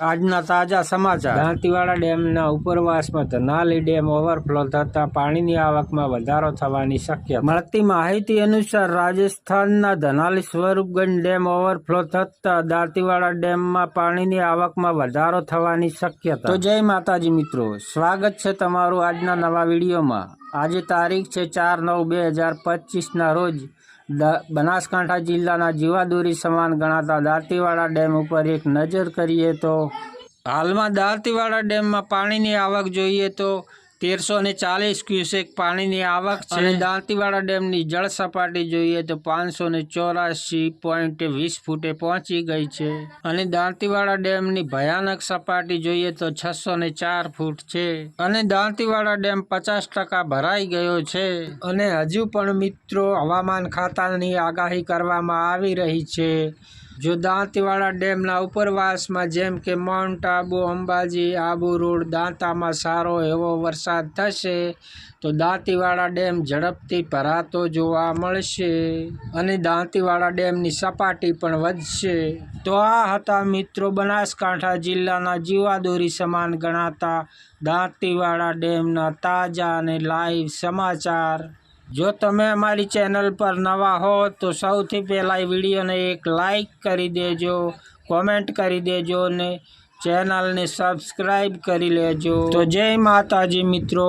આજના તાજા સમાચાર. દાંતીવાડા ડેમના ઉપરવાસમાં ધનાલી ડેમ ઓવરફ્લો થતાં પાણીની આવકમાં વધારો થવાની શક્યતા. મળતી માહિતી અનુસાર રાજસ્થાનના ધનાલી સ્વરૂપગંજ ડેમ ઓવરફ્લો થતાં દાંતીવાડા ડેમમાં પાણીની આવકમાં વધારો થવાની શક્યતા. તો જય માતાજી મિત્રો. સ્વાગત છે તમારું આજના નવા વિડીયોમાં. આજે તારીખ છે ચાર નવ બે હજાર પચીસના રોજ બનાસકાંઠા જિલ્લાના જીવાદોરી સમાન ગણાતા દાંતીવાડા ડેમ ઉપર એક નજર કરીએ તો, હાલમાં દાંતીવાડા ડેમમાં પાણીની આવક જોઈએ તો તેરસો ને ચાલીસ ક્યુસેક પાણીની આવક છે. અને દાંતીવાડા ડેમની જળ સપાટી જોઈએ તો પાંચસો ને ચોરાસી પોઈન્ટ વીસ ફૂટે પહોંચી ગઈ છે. અને દાંતીવાડા ડેમની ભયાનક સપાટી જોઈએ તો છસો ને ચાર ફૂટ છે. અને દાંતીવાડા ડેમ પચાસ ટકા ભરાઈ ગયો છે. અને હજુ પણ મિત્રો હવામાન ખાતાની આગાહી કરવામાં આવી રહી છે. જો દાંતીવાડા ડેમના ઉપરવાસમાં જેમ કે માઉન્ટ આબુ, અંબાજી, આબુ રોડ દાંતામાં સારો એવો વરસાદ થશે, તો દાંતીવાડા ડેમ ઝડપથી ભરાતો જોવા મળશે અને દાંતીવાડા ડેમની સપાટી પણ વધશે. તો આ હતા મિત્રો બનાસકાંઠા જિલ્લાના જીવાદોરી સમાન ગણાતા દાંતીવાડા ડેમના તાજા અને લાઈવ સમાચાર. જો તમે અમારી ચેનલ પર નવા હો તો સૌથી પહેલાં વિડીયોને એક લાઈક કરી દેજો, કોમેન્ટ કરી દેજો ને ચેનલને સબસ્ક્રાઈબ કરી લેજો. તો જય માતાજી મિત્રો.